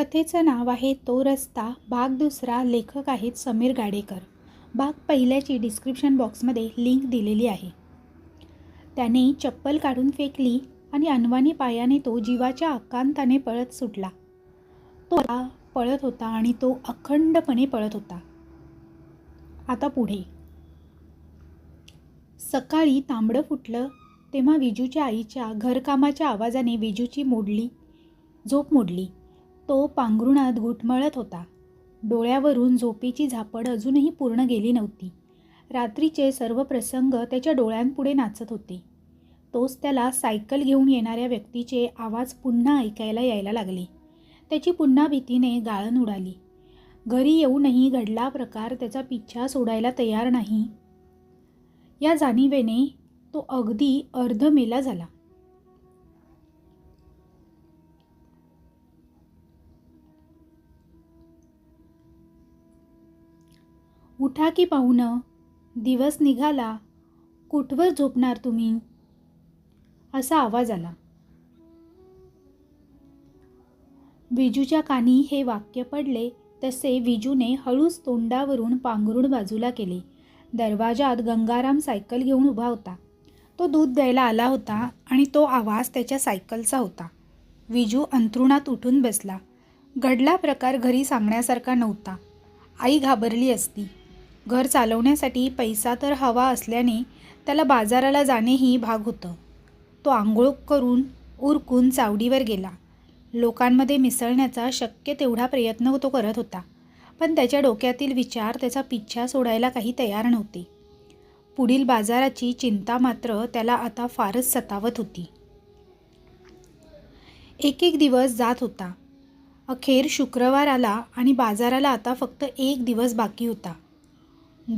कथेचं नाव आहे तो रस्ता भाग दुसरा लेखक आहेत समीर गाडेकर. भाग पहिल्याची डिस्क्रिप्शन बॉक्समध्ये लिंक दिलेली आहे. त्याने चप्पल काढून फेकली आणि अनवानी पायाने तो जीवाच्या आकांताने पळत सुटला. तो पळत होता आणि तो अखंडपणे पळत होता. आता पुढे. सकाळी तांबडं फुटलं तेव्हा विजूच्या आईच्या घरकामाच्या आवाजाने विजूची मोडली झोप मोडली. तो पांघरुणात घुटमळत होता. डोळ्यावरून झोपेची झापड अजूनही पूर्ण गेली नव्हती. रात्रीचे सर्व प्रसंग त्याच्या डोळ्यांपुढे नाचत होते. तोच त्याला सायकल घेऊन येणाऱ्या व्यक्तीचे आवाज पुन्हा ऐकायला यायला लागले. त्याची पुन्हा भीतीने गाळण उडाली. घरी येऊनही घडला प्रकार त्याचा पिच्छा सोडायला तयार नाही. या जाणीवेने तो अगदी अर्धमेला झाला. उठा की पाहुणं दिवस निघाला. कुठवर झोपणार तुम्ही? असा आवाज आला. विजूच्या कानी हे वाक्य पडले तसे विजूने हळूच तोंडावरून पांघरुण बाजूला केले. दरवाजात गंगाराम सायकल घेऊन उभा होता. तो दूध द्यायला आला होता आणि तो आवाज त्याच्या सायकलचा होता. विजू अंथरुणात उठून बसला. घडला प्रकार घरी सांगण्यासारखा नव्हता. आई घाबरली असती. घर चालवण्यासाठी पैसा तर हवा असल्याने त्याला बाजाराला जाणेही भाग होतं. तो आंघोळ करून उरकून चावडीवर गेला. लोकांमध्ये मिसळण्याचा शक्य तेवढा प्रयत्न तो करत होता पण त्याच्या डोक्यातील विचार त्याचा पिच्छा सोडायला काही तयार नव्हते. पुढील बाजाराची चिंता मात्र त्याला आता फारच सतावत होती. एक एक दिवस जात होता. अखेर शुक्रवार आला आणि बाजाराला आता फक्त एक दिवस बाकी होता.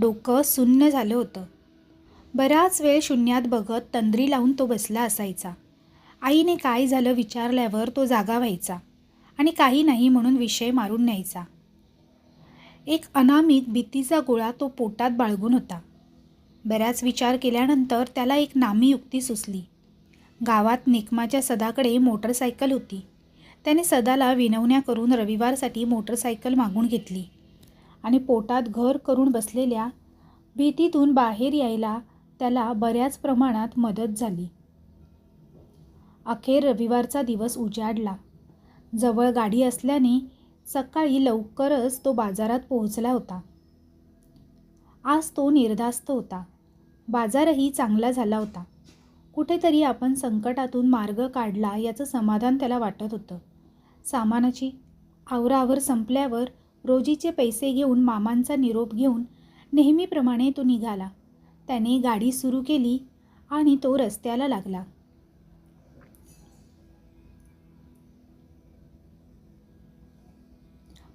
डोकं सुन्न झालं होतं. बराच वेळ शून्यात बघत तंद्री लावून तो बसला असायचा. आईने काय झालं विचारल्यावर तो जागा व्हायचा आणि काही नाही म्हणून विषय मारून न्यायचा. एक अनामिक भीतीचा गोळा तो पोटात बाळगून होता. बऱ्याच विचार केल्यानंतर त्याला एक नामी युक्ती सुचली. गावात निकमाच्या सदाकडे मोटरसायकल होती. त्याने सदाला विनवण्या करून रविवारसाठी मोटरसायकल मागून घेतली. आणि पोटात घर करून बसलेल्या भीतीतून बाहेर यायला त्याला बऱ्याच प्रमाणात मदत झाली. अखेर रविवारचा दिवस उजाडला. जवळ गाडी असल्याने सकाळी लवकरच तो बाजारात पोहोचला होता. आज तो निर्धास्त होता. बाजारही चांगला झाला होता. कुठेतरी आपण संकटातून मार्ग काढला याचं समाधान त्याला वाटत होतं. सामानाची आवरावर संपल्यावर रोजीचे पैसे घेऊन मामांचा निरोप घेऊन नेहमीप्रमाणे तो निघाला. त्याने गाडी सुरू केली आणि तो रस्त्याला लागला.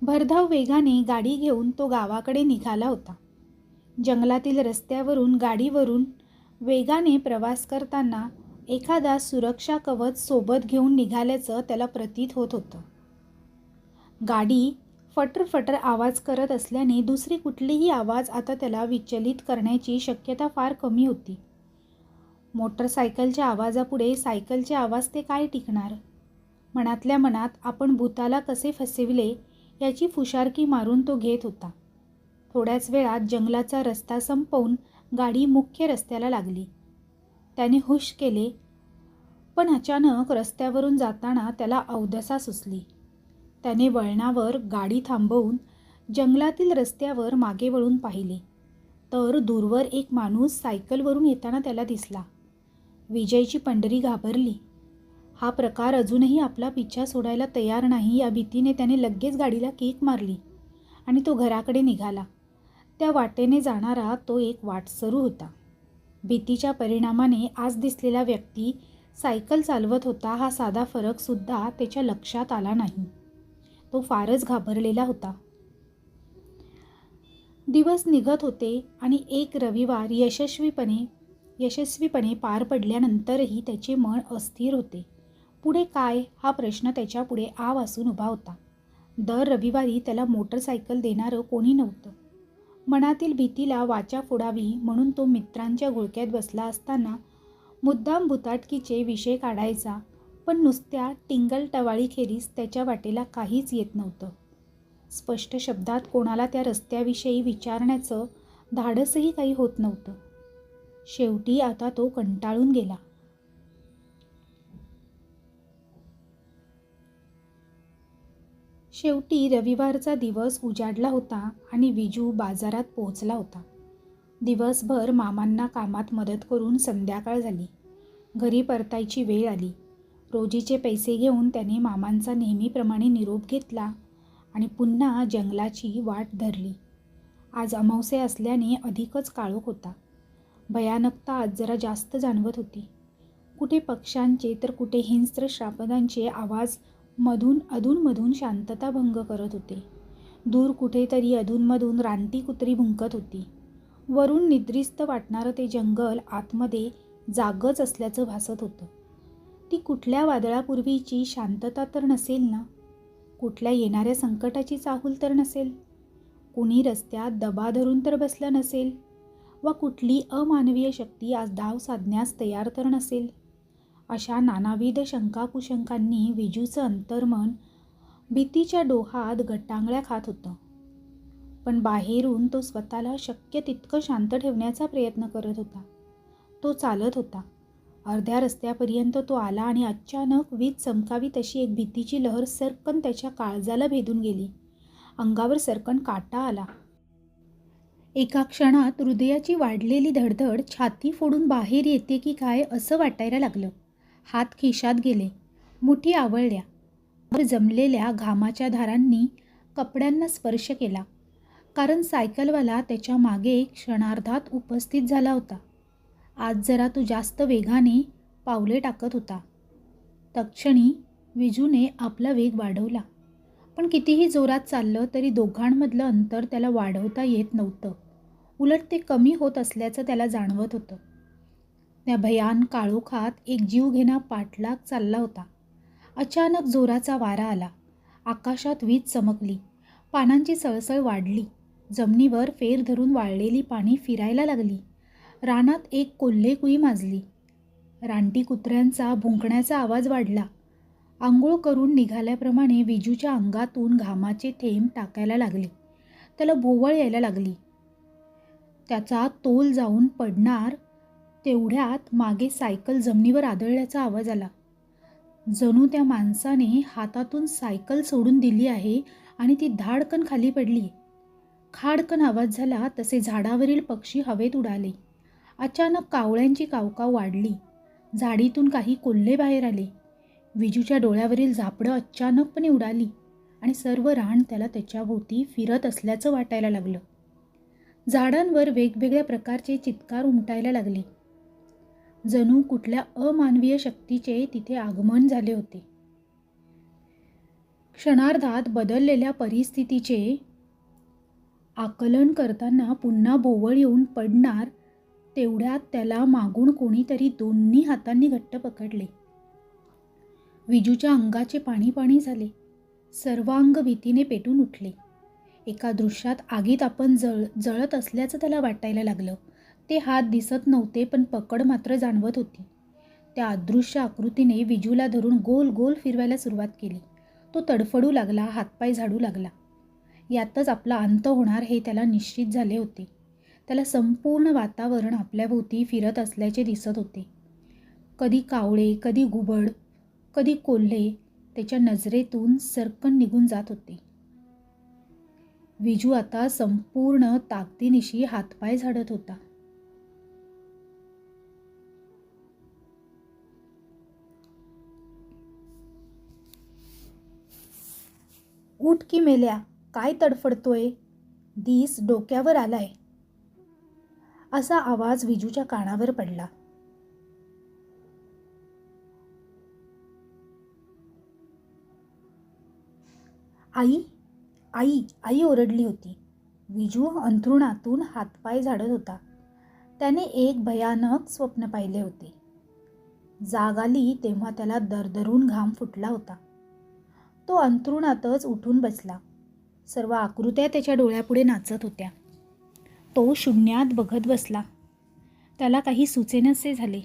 भरधाव वेगाने गाडी घेऊन तो गावाकडे निघाला होता. जंगलातील रस्त्यावरून गाडीवरून वेगाने प्रवास करताना एखादा सुरक्षा कवच सोबत घेऊन निघाल्याचं त्याला प्रतीत होत होतं. गाडी फटर फटर आवाज करत असल्याने दुसरी कुठलीही आवाज आता त्याला विचलित करण्याची शक्यता फार कमी होती. मोटरसायकलच्या आवाजापुढे सायकलचे आवाज ते काय टिकणार? मनातल्या मनात आपण भूताला कसे फसविले याची फुशारकी मारून तो घेत होता. थोड्याच वेळात जंगलाचा रस्ता संपवून गाडी मुख्य रस्त्याला लागली. त्याने हुश केले पण अचानक रस्त्यावरून जाताना त्याला अवदसा सुचली. त्याने वळणावर गाडी थांबवून जंगलातील रस्त्यावर मागे वळून पाहिले. तर दूरवर एक माणूस सायकलवरून येताना त्याला दिसला. विजयची पंढरी घाबरली. हा प्रकार अजूनही आपला पिच्छा सोडायला तयार नाही या भीतीने त्याने लगेच गाडीला केक मारली आणि तो घराकडे निघाला. त्या वाटेने जाणारा तो एक वाटसरू होता. भीतीच्या परिणामाने आज दिसलेला व्यक्ती सायकल चालवत होता हा साधा फरकसुद्धा त्याच्या लक्षात आला नाही. तो फारच घाबरलेला होता. दिवस निघत होते आणि एक रविवार यशस्वीपणे यशस्वीपणे पार पडल्यानंतरही त्याचे मन अस्थिर होते. पुढे काय? हा प्रश्न त्याच्यापुढे आ वासून उभा होता. दर रविवारी त्याला मोटरसायकल देणारं कोणी नव्हतं. मनातील भीतीला वाचा फोडावी म्हणून तो मित्रांच्या घोळक्यात बसला असताना मुद्दाम भुताटकीचे विषय काढायचा पण नुसत्या टिंगल टवाळीखेरीज त्याच्या वाटेला काहीच येत नव्हतं. स्पष्ट शब्दात कोणाला त्या रस्त्याविषयी विचारण्याचं धाडसही काही होत नव्हतं. शेवटी आता तो कंटाळून गेला. शेवटी रविवारचा दिवस उजाडला होता आणि विजू बाजारात पोहोचला होता. दिवसभर मामांना कामात मदत करून संध्याकाळ झाली. घरी परतायची वेळ आली. रोजीचे पैसे घेऊन त्याने मामांचा नेहमीप्रमाणे निरोप घेतला आणि पुन्हा जंगलाची वाट धरली. आज अमावसे असल्याने अधिकच काळोख होता. भयानकता आज जरा जास्त जाणवत होती. कुठे पक्ष्यांचे तर कुठे हिंस्त्र श्रापदांचे आवाज मधून अधूनमधून शांतता भंग करत होते. दूर कुठेतरी अधूनमधून रानटी कुत्री भुंकत होती. वरून निद्रिस्त वाटणारं ते जंगल आतमध्ये जागच असल्याचं भासत होतं. ती कुठल्या वादळापूर्वीची शांतता तर नसेल ना? कुठल्या येणाऱ्या संकटाची चाहूल तर नसेल? कुणी रस्त्यात दबा धरून तर बसलं नसेल? वा कुठली अमानवीय शक्ती आज धाव साधण्यास तयार तर नसेल? अशा नानाविध शंकाकुशंकांनी विजूचं अंतर्मन भीतीच्या डोहात गट्टांगळ्या खात होतं. पण बाहेरून तो स्वतःला शक्य तितकं शांत ठेवण्याचा प्रयत्न करत होता. तो चालत होता. अर्ध्या रस्त्यापर्यंत तो आला आणि अचानक वीज चमकावी तशी एक भीतीची लहर सरकन त्याच्या काळजाला भेदून गेली. अंगावर सरकन काटा आला. एका क्षणात हृदयाची वाढलेली धडधड छाती फोडून बाहेर येते की काय असं वाटायला लागलं. हात खिशात गेले. मुठी आवळल्या. वर जमलेल्या घामाच्या धारांनी कपड्यांना स्पर्श केला. कारण सायकलवाला त्याच्यामागे क्षणार्धात उपस्थित झाला होता. आज जरा तो जास्त वेगाने पावले टाकत होता. तक्षणी विजूने आपला वेग वाढवला. पण कितीही जोरात चाललं तरी दोघांमधलं अंतर त्याला वाढवता येत नव्हतं. उलट ते कमी होत असल्याचं त्याला जाणवत होतं. त्या भयान काळोखात एक जीवघेणा पाठलाग चालला होता. अचानक जोराचा वारा आला. आकाशात वीज चमकली. पानांची सळसळ वाढली. जमिनीवर फेर धरून वाळलेली पाणी फिरायला लागली. रानात एक कोल्हेकुई माजली. रानटी कुत्र्यांचा भुंकण्याचा आवाज वाढला. आंघोळ करून निघाल्याप्रमाणे विजूच्या अंगातून घामाचे थेंब टाकायला लागले. त्याला भोवळ यायला लागली. त्याचा तोल जाऊन पडणार तेवढ्यात मागे सायकल जमिनीवर आदळल्याचा आवाज आला. जणू त्या माणसाने हातातून सायकल सोडून दिली आहे आणि ती धाडकन खाली पडली. खाडकन आवाज झाला तसे झाडावरील पक्षी हवेत उडाले. अचानक कावळ्यांची कावकाव वाढली. झाडीतून काही कोल्हे बाहेर आले. विजूच्या डोळ्यावरील झापडं अचानकपणे उडाली आणि सर्व रान त्याला त्याच्याभोवती फिरत असल्याचं वाटायला लागलं. झाडांवर वेगवेगळ्या प्रकारचे चित्कार उमटायला लागले. जणू कुठल्या अमानवीय शक्तीचे तिथे आगमन झाले होते. क्षणार्धात बदललेल्या परिस्थितीचे आकलन करताना पुन्हा भोवळ येऊन पडणार तेवढ्यात त्याला मागून कोणीतरी दोन्ही हातांनी घट्ट पकडले. विजूच्या अंगाचे पाणी पाणी झाले. सर्वांग भीतीने पेटून उठले. एका दृश्यात आगीत आपण जळ जळत असल्याचं त्याला वाटायला लागलं. ते हात दिसत नव्हते पण पकड मात्र जाणवत होती. त्या अदृश्य आकृतीने विजूला धरून गोल गोल फिरवायला सुरुवात केली. तो तडफडू लागला हातपाय झाडू लागला. यातच आपला अंत होणार हे त्याला निश्चित झाले होते. त्याला संपूर्ण वातावरण आपल्याभोवती फिरत असल्याचे दिसत होते. कधी कावळे कधी घुबड कधी कोल्हे त्याच्या नजरेतून सरकन निघून जात होते. विजू आता संपूर्ण ताकदीनिशी हातपाय झाडत होता. उठ की मेल्या काय तडफडतोय? दिस डोक्यावर आलाय. असा आवाज विजूच्या कानावर पडला. आई आई आई ओरडली होती. विजू अंथरुणातून हातपाय झाडत होता. त्याने एक भयानक स्वप्न पाहिले होते. जाग आली तेव्हा त्याला दरदरून घाम फुटला होता. तो अंथरुणातच उठून बसला. सर्व आकृत्या त्याच्या डोळ्यापुढे नाचत होत्या. तो शून्यात बघत बसला. त्याला काही सुचेनसे झाले.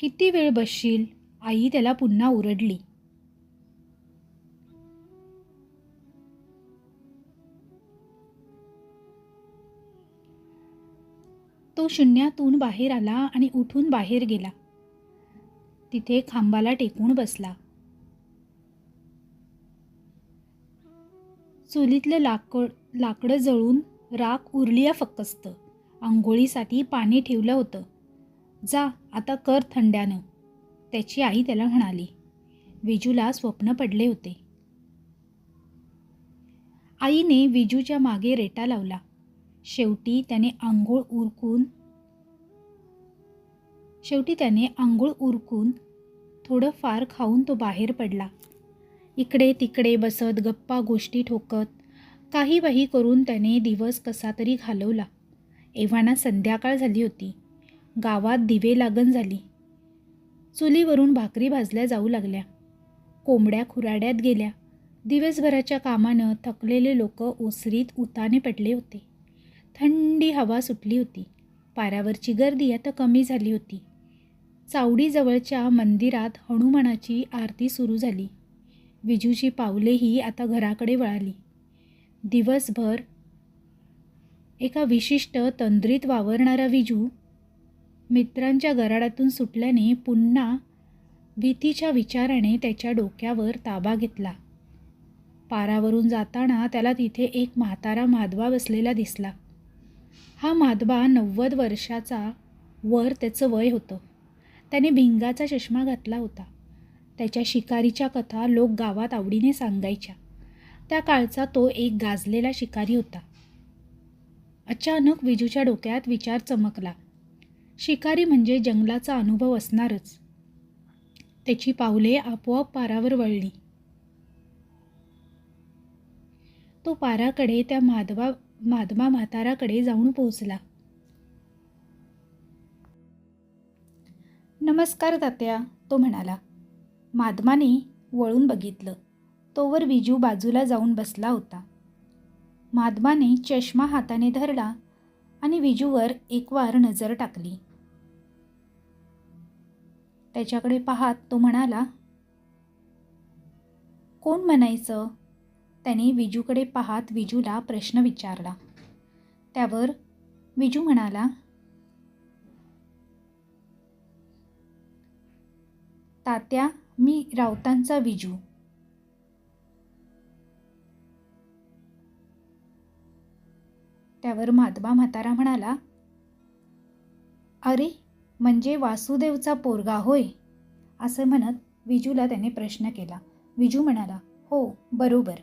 किती वेळ बसशील? आई त्याला पुन्हा ओरडली. तो शून्यातून बाहेर आला आणि उठून बाहेर गेला. तिथे खांबाला टेकून बसला. चुलीतलं लाकड लाकडं जळून राख उरली फक्कस्त. आंघोळीसाठी पाणी ठेवलं होतं. जा आता कर थंड्यानं त्याची आई त्याला म्हणाली. विजूला स्वप्न पडले होते. आईने विजूच्या मागे रेटा लावला. शेवटी त्याने आंघोळ उरकून शेवटी त्याने आंघोळ उरकून थोडं फार खाऊन तो बाहेर पडला. इकडे तिकडे बसत गप्पा गोष्टी ठोकत. काही बाही करून त्याने दिवस कसा तरी घालवला. एव्हाना संध्याकाळ झाली होती. गावात दिवे लागण झाली. चुलीवरून भाकरी भाजल्या जाऊ लागल्या. कोंबड्या खुराड्यात गेल्या. दिवसभराच्या कामानं थकलेले लोक ओसरीत उताने पडले होते. थंडी हवा सुटली होती. पाऱ्यावरची गर्दी आता कमी झाली होती. चावडीजवळच्या मंदिरात हनुमानाची आरती सुरू झाली. विजूची पावलेही आता घराकडे वळाली. दिवसभर एका विशिष्ट तंद्रीत वावरणारा विजू मित्रांच्या गराडातून सुटल्याने पुन्हा भीतीच्या विचाराने त्याच्या डोक्यावर ताबा घेतला. पारावरून जाताना त्याला तिथे एक म्हातारा माधवा बसलेला दिसला. हा माधवा नव्वद वर्षाचा वर त्याचं वय होतं. त्याने भिंगाचा चष्मा घातला होता. त्याच्या शिकारीच्या कथा लोक गावात आवडीने सांगायच्या. त्या काळचा तो एक गाजलेला शिकारी होता. अचानक विजूच्या डोक्यात विचार चमकला. शिकारी म्हणजे जंगलाचा अनुभव असणारच. त्याची पावले आपोआप पारावर वळली. तो पाराकडे त्या माधवा माधवा म्हाताराकडे जाऊन पोहोचला. नमस्कार तात्या तो म्हणाला. माधमाने वळून बघितलं. तोवर विजू बाजूला जाऊन बसला होता. माधमाने चष्मा हाताने धरला आणि विजूवर एक वार नजर टाकली. त्याच्याकडे पाहात तो म्हणाला कोण म्हणायचं? त्याने विजूकडे पाहात विजूला प्रश्न विचारला. त्यावर विजू म्हणाला तात्या मी राऊतांचा विजू. त्यावर माधबा म्हातारा म्हणाला अरे म्हणजे वासुदेवचा पोरगा होय? असं म्हणत विजूला त्याने प्रश्न केला. विजू म्हणाला हो बरोबर.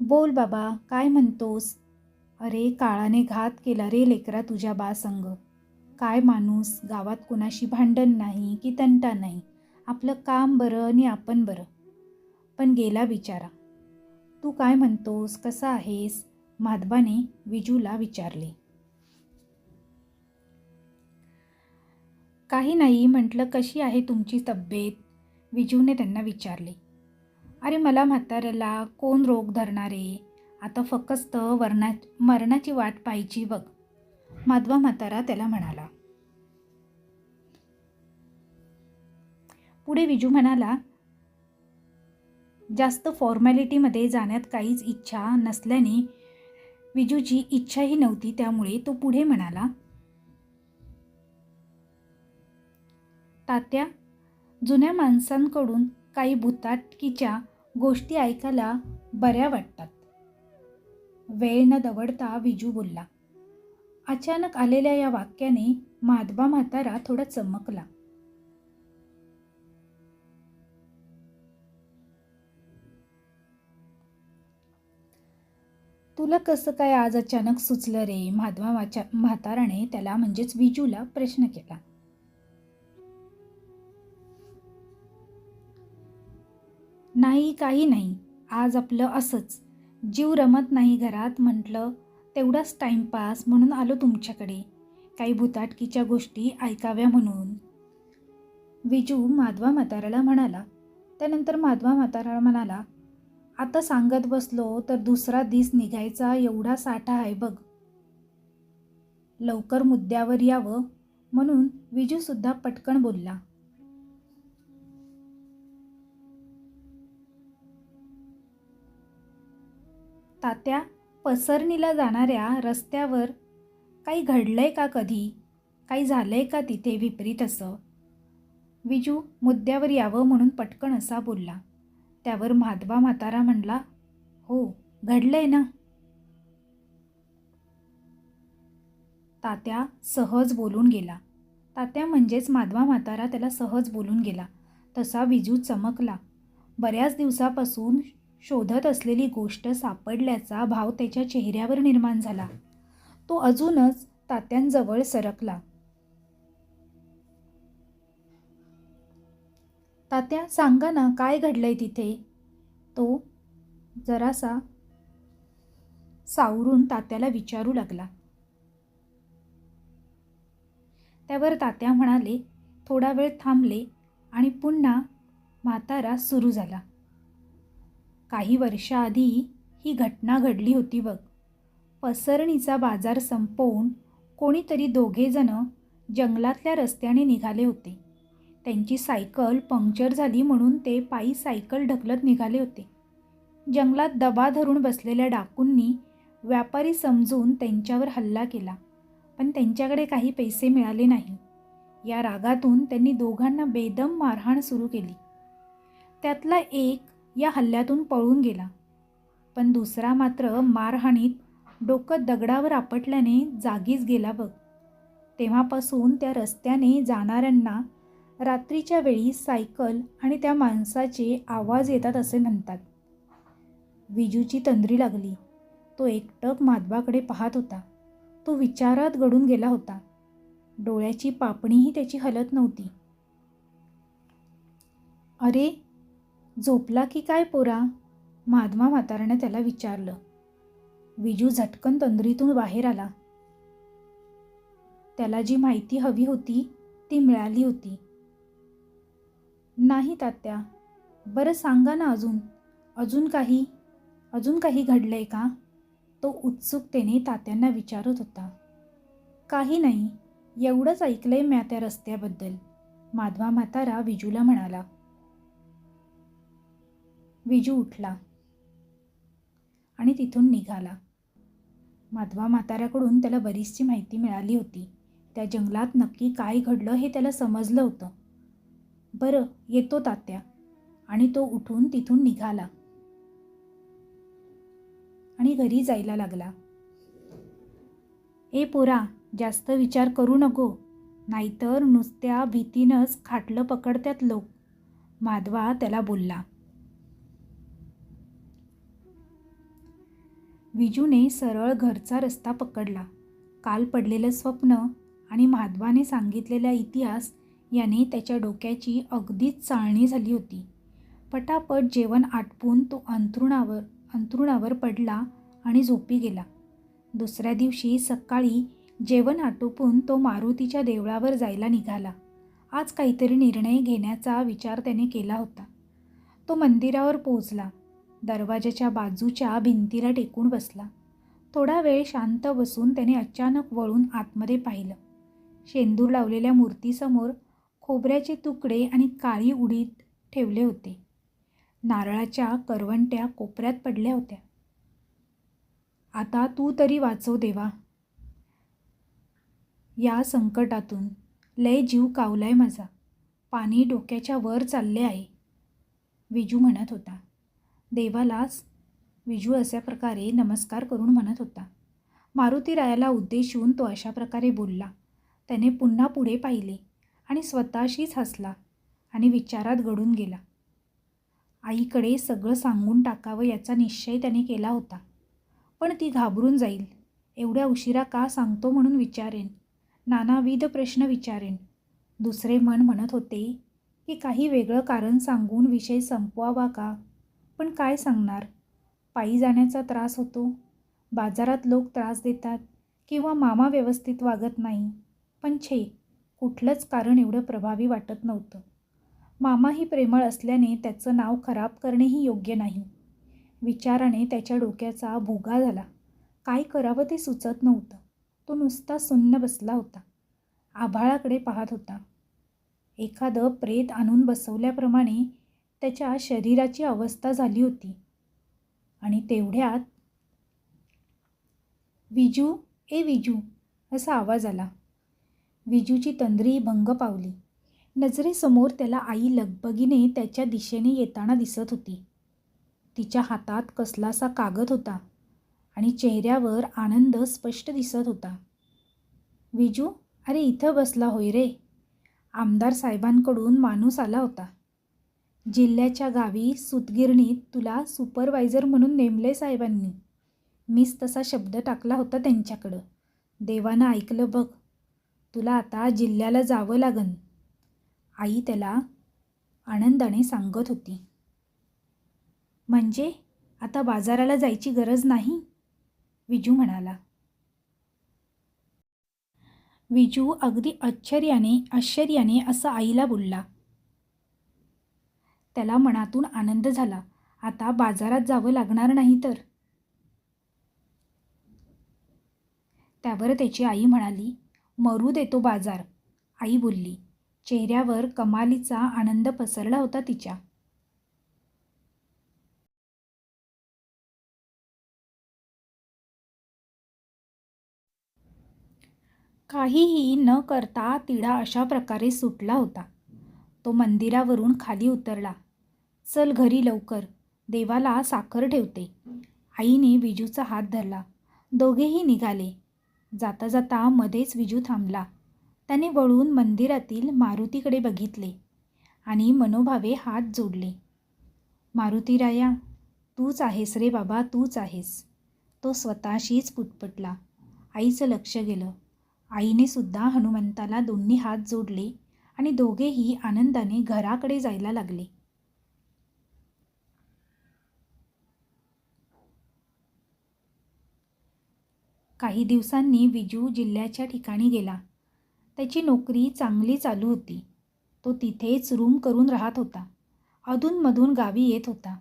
बोल बाबा काय म्हणतोस? अरे काळाने घात केला रे लेकरा तुझ्या बा संग. काय माणूस गावात कोणाशी भांडण नाही की तंटा नाही. आपलं काम बरं आणि आपण बरं. पण गेला विचारा. तू काय म्हणतोस? कसा आहेस? माधबाने विजूला विचारले. काही नाही म्हटलं कशी आहे तुमची तब्येत? विजूने त्यांना विचारले. अरे मला म्हाताऱ्याला कोण रोग धरणारे? आता फक्त वरणा मरणाची वाट पाहिजे बघ. माधवा म्हातारा त्याला म्हणाला. पुढे विजू म्हणाला जास्त फॉर्मॅलिटीमध्ये जाण्यात काहीच इच्छा नसल्याने विजूची इच्छाही नव्हती त्यामुळे तो पुढे म्हणाला तात्या जुन्या माणसांकडून काही भूताटकीच्या गोष्टी ऐकायला बऱ्या वाटतात. वेळ न दवडता विजू बोलला. अचानक आलेल्या या वाक्याने माधवा म्हातारा थोडा चमकला. तुला कसं काय आज अचानक सुचलं रे? माधवा वाचा म्हाताराने त्याला म्हणजेच विजूला प्रश्न केला. नाही काही नाही. आज आपलं असंच. जीव रमत नाही घरात म्हटलं तेवढाच टाईमपास म्हणून आलो तुमच्याकडे. काही भूताटकीच्या गोष्टी ऐकाव्या म्हणून. विजू माधवा म्हाताऱ्याला म्हणाला. त्यानंतर माधवा म्हातारा म्हणाला आता सांगत बसलो तर दुसरा दिस निघायचा एवढा साठा आहे बघ. लवकर मुद्द्यावर यावं. म्हणून विजूसुद्धा पटकन बोलला. तात्या पसरणीला जाणाऱ्या रस्त्यावर काही घडलं आहे का कधी? काही झालं आहे का तिथे विपरीत असं? विजू मुद्द्यावर यावं म्हणून पटकन असा बोलला. त्यावर माधवा म्हातारा म्हणला हो घडलं आहे ना. तात्या सहज बोलून गेला. तात्या म्हणजेच माधवा म्हातारा त्याला सहज बोलून गेला. तसा विजू चमकला. बऱ्याच दिवसापासून शोधत असलेली गोष्ट सापडल्याचा भाव त्याच्या चेहऱ्यावर निर्माण झाला. तो अजूनच तात्यांजवळ सरकला. तात्या सांगा ना काय घडलंय तिथे? तो जरासा सावरून तात्याला विचारू लागला. त्यावर तात्या म्हणाले थोडा वेळ थांबले आणि पुन्हा म्हातारा सुरू झाला. काही वर्षाआधी ही घटना घडली होती बघ. पसरणीचा बाजार संपवून कोणीतरी दोघेजणं जंगलातल्या रस्त्याने निघाले होते. त्यांची सायकल पंक्चर झाली म्हणून ते पायी सायकल ढकलत निघाले होते. जंगलात दबा धरून बसलेल्या डाकूंनी व्यापारी समजून त्यांच्यावर हल्ला केला पण त्यांच्याकडे काही पैसे मिळाले नाही. या रागातून त्यांनी दोघांना बेदम मारहाण सुरू केली. त्यातला एक या हल्ल्यातून पळून गेला. पण दुसरा मात्र मारहाणीत डोकं दगडावर आपटल्याने जागीच गेला बघ. तेव्हापासून त्या रस्त्याने जाणाऱ्यांना रात्रीच्या वेळी सायकल आणि त्या माणसाचे आवाज येतात असे म्हणतात. विजूची तंद्री लागली. तो एकटक माधवाकडे पाहत होता. तो विचारात गडून गेला होता. डोळ्याची पापणीही त्याची हलत नव्हती. अरे झोपला की काय पोरा? माधवा म्हाताराने त्याला विचारलं. विजू झटकन तंद्रीतून बाहेर आला. त्याला जी माहिती हवी होती ती मिळाली होती. नाही तात्या बरं सांगा ना अजून. अजून काही अजून काही घडलंय का? तो उत्सुकतेने तात्यांना विचारत होता. काही नाही एवढंच ऐकलंय म्या त्या रस्त्याबद्दल माधवा म्हातारा विजूला म्हणाला. विजू उठला आणि तिथून निघाला. माधवा म्हाताऱ्याकडून त्याला बरीचशी माहिती मिळाली होती. त्या जंगलात नक्की काय घडलं हे त्याला समजलं होतं. बरं येतो तात्या. आणि तो उठून तिथून निघाला. आणि घरी जायला लागला. ए पोरा जास्त विचार करू नको. नाहीतर नुसत्या भीतीनंच खाटलं पकडत्यात लोक. माधवा त्याला बोलला. विजूने सरळ घरचा रस्ता पकडला. काल पडलेलं स्वप्न आणि माधवाने सांगितलेला इतिहास याने त्याच्या डोक्याची अगदीच चाळणी झाली होती. पटापट जेवण आटपून तो अंथरुणावर अंथरुणावर पडला आणि झोपी गेला. दुसऱ्या दिवशी सकाळी जेवण आटोपून तो मारुतीच्या देवळावर जायला निघाला. आज काहीतरी निर्णय घेण्याचा विचार त्याने केला होता. तो मंदिरावर पोहोचला. दरवाजाच्या बाजूच्या भिंतीला टेकून बसला. थोडा वेळ शांत बसून त्याने अचानक वळून आतमध्ये पाहिलं. शेंदूर लावलेल्या मूर्तीसमोर खोबऱ्याचे तुकडे आणि काळी उडीत ठेवले होते. नारळाच्या करवंट्या कोपऱ्यात पडल्या होत्या. आता तू तरी वाचव देवा. या संकटातून लय जीव कावलाय माझा. पाणी डोक्याच्या वर चालले आहे. विजू म्हणत होता. देवालाच विजू अशा प्रकारे नमस्कार करून म्हणत होता. मारुतीरायाला उद्देशून तो अशा प्रकारे बोलला. त्याने पुन्हा पुढे पाहिले आणि स्वतःशीच हसला आणि विचारात गडून गेला. आईकडे सगळं सांगून टाकावं याचा निश्चय त्याने केला होता. पण ती घाबरून जाईल. एवढ्या उशिरा का सांगतो म्हणून विचारेन. नानाविध प्रश्न विचारेन. दुसरे मन म्हणत होते की काही वेगळं कारण सांगून विषय संपवावा का? पण काय सांगणार? पायी जाण्याचा त्रास होतो. बाजारात लोक त्रास देतात किंवा मामा व्यवस्थित वागत नाही. पण छे कुठलंच कारण एवढं प्रभावी वाटत नव्हतं. मामाही प्रेमळ असल्याने त्याचं नाव खराब करणेही योग्य नाही. विचाराने त्याच्या डोक्याचा भुगा झाला. काय करावं ते सुचत नव्हतं. तो नुसता सुन्न बसला होता. आभाळाकडे पाहत होता. एखादं प्रेत आणून बसवल्याप्रमाणे त्याच्या शरीराची अवस्था झाली होती. आणि तेवढ्यात विजू ए विजू असा आवाज आला. विजूची तंद्री भंग पावली. नजरेसमोर त्याला आई लगबगीने त्याच्या दिशेने येताना दिसत होती. तिच्या हातात कसलासा कागद होता आणि चेहऱ्यावर आनंद स्पष्ट दिसत होता. विजू अरे इथं बसला होय रे आमदार साहेबांकडून माणूस आला होता. जिल्ह्याच्या गावी सुतगिरणीत तुला सुपरवायझर म्हणून नेमले साहेबांनी. मीच तसा शब्द टाकला होता त्यांच्याकडं. देवानं ऐकलं बघ. तुला आता जिल्ह्याला जावं लागन. आई त्याला आनंदाने सांगत होती. म्हणजे आता बाजाराला जायची गरज नाही? विजू म्हणाला. विजू अगदी आश्चर्याने आश्चर्याने असं आईला बोलला. त्याला मनातून आनंद झाला. आता बाजारात जावं लागणार नाही तर? त्यावर त्याची आई म्हणाली मरू देतो बाजार. आई बोलली चेहऱ्यावर कमालीचा आनंद पसरला होता तिच्या. काहीही न करता तिढा अशा प्रकारे सुटला होता. तो मंदिरावरून खाली उतरला. चल घरी लवकर. देवाला साखर ठेवते. आईने विजूचा हात धरला. दोघेही निघाले. जाता जाता मध्येच विजू थांबला. त्याने वळून मंदिरातील मारुतीकडे बघितले आणि मनोभावे हात जोडले. मारुतीराया तूच आहेस रे बाबा तूच आहेस. तो स्वतःशीच पुटपटला. आईचं लक्ष गेलं. आईने सुद्धा हनुमंताला दोन्ही हात जोडले आणि दोघेही आनंदाने घराकडे जायला लागले. काही दिवसांनी विजू जिल्ह्याच्या ठिकाणी गेला. त्याची नोकरी चांगली चालू होती. तो तिथेच रूम करून राहत होता. अधूनमधून गावी येत होता.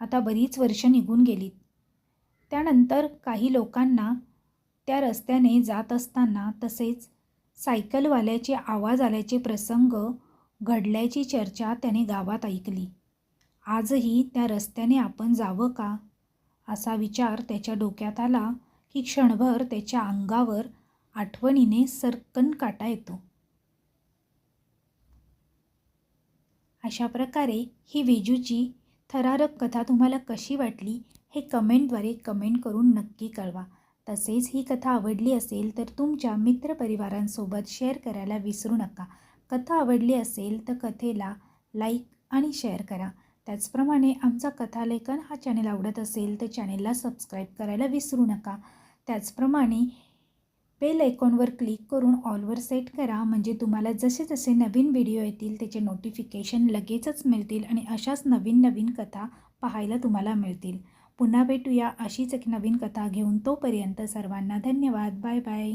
आता बरीच वर्ष निघून गेलीत. त्यानंतर काही लोकांना त्या रस्त्याने जात असताना तसेच सायकलवाल्याचे आवाज आल्याचे प्रसंग घडल्याची चर्चा त्याने गावात ऐकली. आजही त्या रस्त्याने आपण जावं का? असा विचार त्याच्या डोक्यात आला की क्षणभर त्याच्या अंगावर आठवणीने सरकन काटा येतो. अशा प्रकारे ही विजूची थरारक कथा तुम्हाला कशी वाटली हे कमेंटद्वारे कमेंट करून नक्की कळवा. तसेच ही कथा आवडली असेल तर तुमच्या मित्रपरिवारांसोबत शेअर करायला विसरू नका. कथा आवडली असेल तर कथेला लाईक आणि शेअर करा. त्याचप्रमाणे आमचा कथालेखन हा चॅनेल आवडत असेल तर चॅनेलला सबस्क्राईब करायला विसरू नका. त्याचप्रमाणे बेल आयकॉनवर क्लिक करून ऑलवर सेट करा. म्हणजे तुम्हाला जसे जसे नवीन व्हिडिओ येतील त्याचे नोटिफिकेशन लगेचच मिळतील आणि अशाच नवीन नवीन कथा पाहायला तुम्हाला मिळतील. पुन्हा भेटूया अशीच एक नवीन कथा घेऊन तोपर्यंत सर्वांना धन्यवाद. Bye bye.